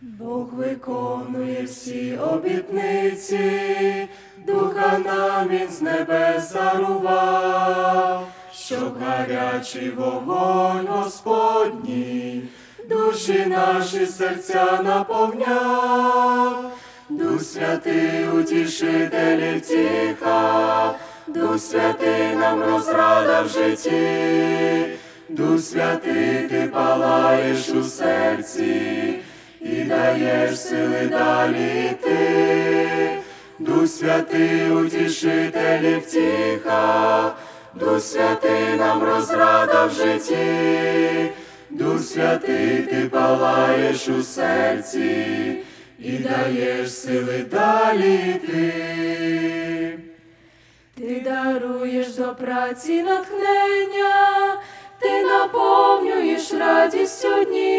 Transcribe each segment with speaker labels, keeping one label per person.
Speaker 1: Бог виконує всі обітниці, духа нам він з небес дарував, щоб гарячий вогонь Господній, душі наші серця наповняв, Дух святий утішитель і втіха, Дух святий нам розрада в житті, Дух святий ти палаєш у серці даєш сили далі йти. Дух святий утішитель і втіха, Дух святий нам розрада в житті, Дух святий ти палаєш у серці і даєш сили далі йти. Ти даруєш до праці натхнення, ти наповнюєш радістю дні,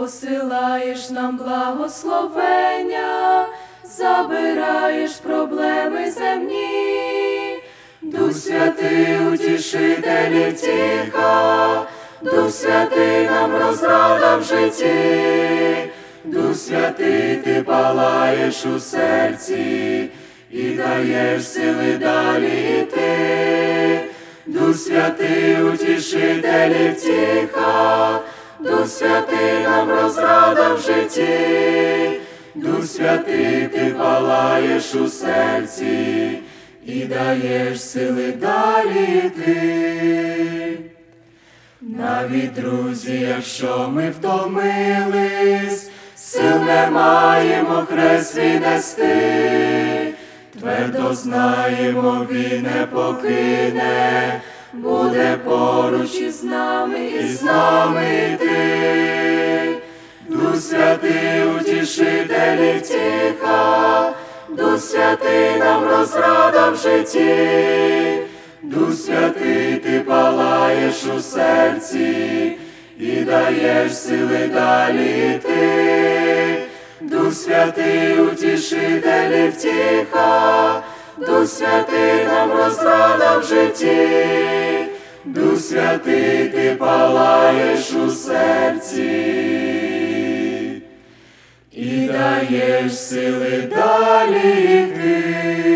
Speaker 1: посилаєш нам благословення, забираєш проблеми земні, Дух святий утішитель і втіха, Дух святий нам розрада в житті, Дух святий ти палаєш у серці і даєш сили далі йти. Дух святий утішитель і втіха, Дух святий нам розрада в житті, Дух святий ти палаєш у серці і даєш сили далі йти. Навіть друзі, якщо ми втомились, сил не маємо хрест нести, твердо знаємо, він не покине, буде поруч із нами, і з нами йти. Дух святий утішитель і втіха, Дух святий нам розрада в житті, Дух святий ти палаєш у серці і даєш сили далі йти. Дух святий утішитель і втіха, Дух святий нам розрада в житті, Дух святий ти палаєш у серці і даєш сили далі йти.